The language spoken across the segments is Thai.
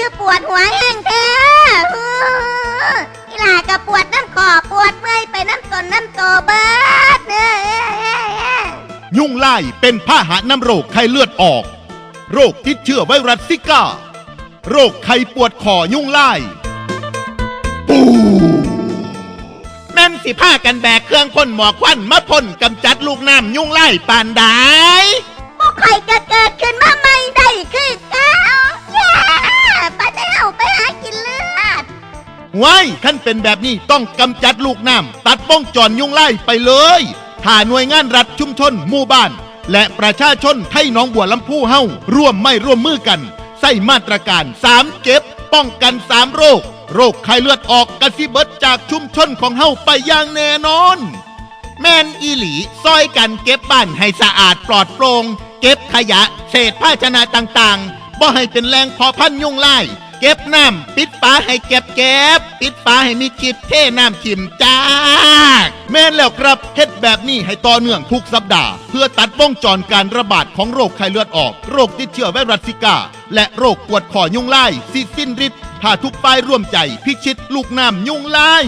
วดหัวแห้งแท้อื้ออีหลาก็ปวดน้ำคอปวดเมื่อยไปน้ำตนน้ำโตเบิดเด้อยุงลายเป็นพาหะนำโรคไข้เลือดออก โรคติดเชื้อไวรัสซิก้า โรคไข้ปวดคอยุงลายปูแม่นสิผ้ากันแบกเครื่องพ่นหมอกควันมาพ่นกำจัดลูกน้ำยุงลายปานใดพวกใครก็เกิดขึ้นมาใหม่ได้คือ ไว้ขั้นเป็นแบบนี้ต้องกำจัดลูกน้ำตัดป้องจรยุงไล่ไปเลยถ้าหน่วยงานรัฐชุมชนหมู่บ้าน และประชาชนไทยน้องบัวลำพูเฮาร่วมไม่ร่วมมือกันใส่มาตรการ3เก็บ ป้องกัน 3 โรค โรคไข้เลือดออกกระสิเบิดจากชุมชนของเฮาไปอย่างแน่นอน แม่นอีหลีซอยกันเก็บบ้านให้สะอาดปลอดโปร่งเก็บขยะ เศษภาชนะต่างๆบ่ให้เป็นแหล่งพอพันธุ์ยุงลาย เก็บน้ำปิดฝาให้เก็บเก็บ ปิดฝาให้มีจิตเท่น้ำชิมจ้าแม่นแล้วครับเฮ็ดแบบนี้ให้ต่อเนื่องทุกสัปดาห์ เพื่อตัดวงจรการระบาดของโรคไข้เลือดออก โรคติดเชื้อไวรัสซิก้าและโรคปวดคอยุงลายสิสิ้นฤทธิ์ถ้าทุกฝ่ายร่วมใจพิชิตลูกน้ำยุงลาย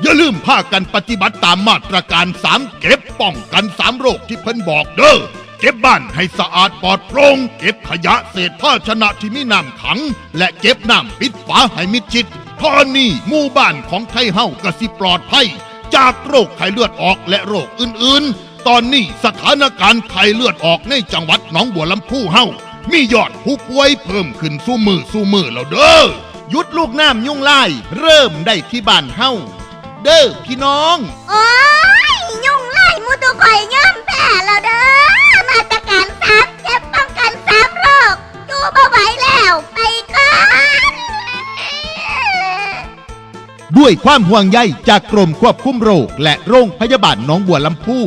อย่าลืมพากันปฏิบัติตามมาตรการ 3 เก็บป้องกัน 3 โรคที่เพิ่นบอกเด้อ เก็บบ้านให้สะอาดปลอดโปร่งเก็บขยะเศษภาชนะที่มีน้ำขัง และเก็บน้ำปิดฝาให้มิดชิดท่อนี้หมู่บ้านของไทยเฮากสิปลอดภัยจากโรคไข้เลือดออกและโรคอื่นๆ ตอนนี้สถานการณ์ไข้เลือดออกในจังหวัดหนองบัวลำพูเฮามียอดผู้ป่วยเพิ่มขึ้นสู้มือสู้มือแล้วเด้อยุดลูกน้ำยุ่งไล่เริ่มได้ที่บ้านเฮาเด้อพี่น้องโอ้ ด้วยความห่วงใยจากกรมควบคุมโรค และโรงพยาบาลหนองบัวลำพู